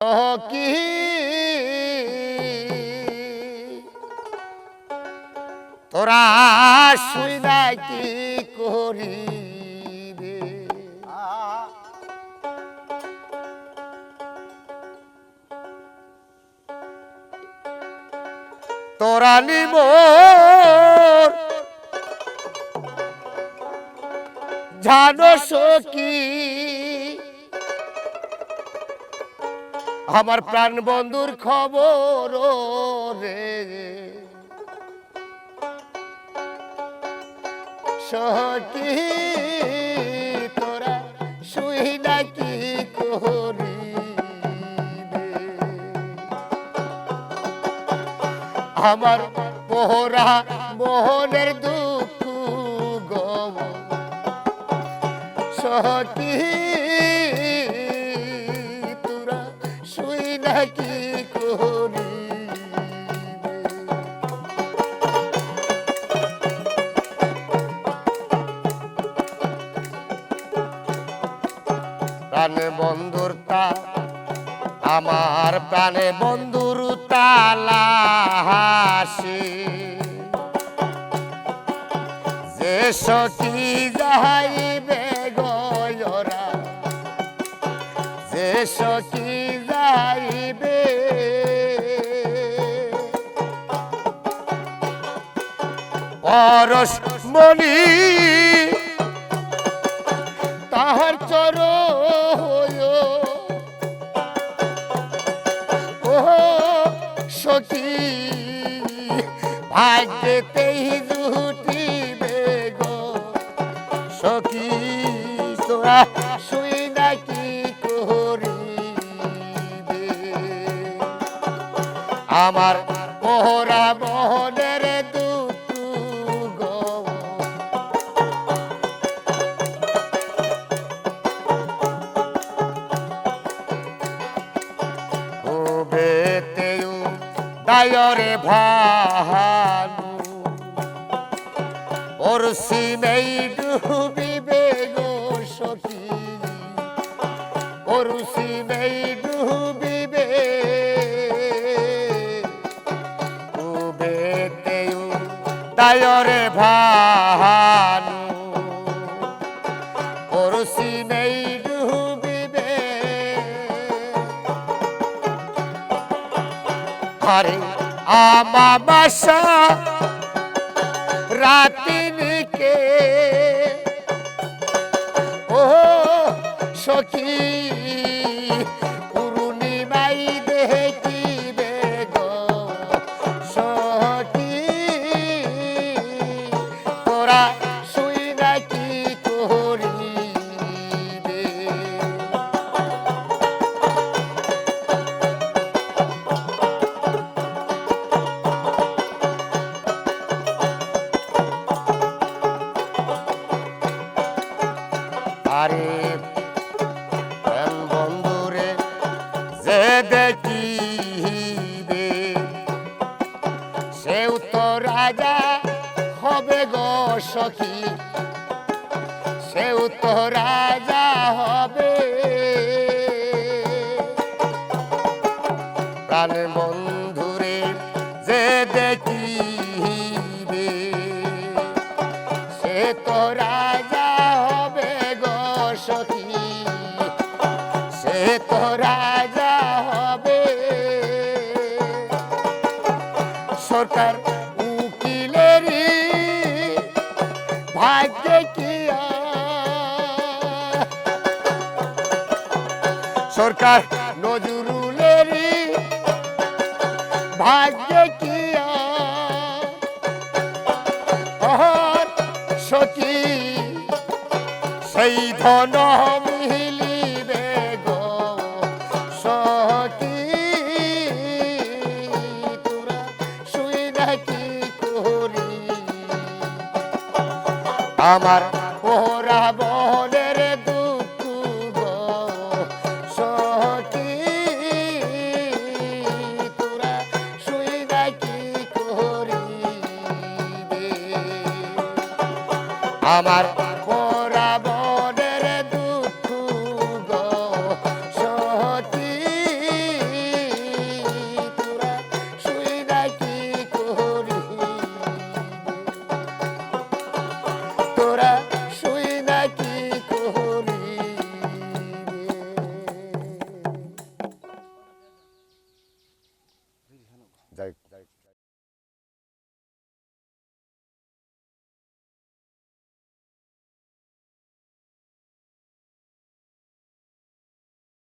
কি? তোরা শুইনা কি করি রে? তোরা নিব জানো সকি আমার প্রাণ বন্ধুর খবর রে। সকি তোরা শুই নাকি করি আমার পোহরা মোহনের দুঃখ গম সকি প্রাণে বন্ধুর তা আমার প্রাণে বন্ধুর তালা হাসি। যে সখী যাইবে গয়রা যে সখী যাইবে পরশ মণি, তাহার চর সখী ভাগ্যতেই জুটিবে গো সখী শুই নাকি করিবে? আমার মোহরা মোহনের দুঃখ দায়রে ভানু ওর সিনেই ডুবিবে গো সখী। ওর সিনেই ডুবিবে ও বেতেউ দায়রে ভানু ঘরে আমাবাসা রাতিনিকে ও সখী। আরে প্রেম বন্ধুরে যে দেখিবে সেও তো রাজা হবে গো সখী। সেও তো রাজা হবে। প্রাণ বন্ধুরে সে সরকার উকিলেরই ভাগ্যে কি? সরকার নজরুলেরই ভাগ্যে কি আর? সেই ধন মিলিবে গো সখী তোরা শুই নাকি করি আমার ওরা বনের দুঃখ সখী তোরা শুই নাকি করিবে আমার পোড়া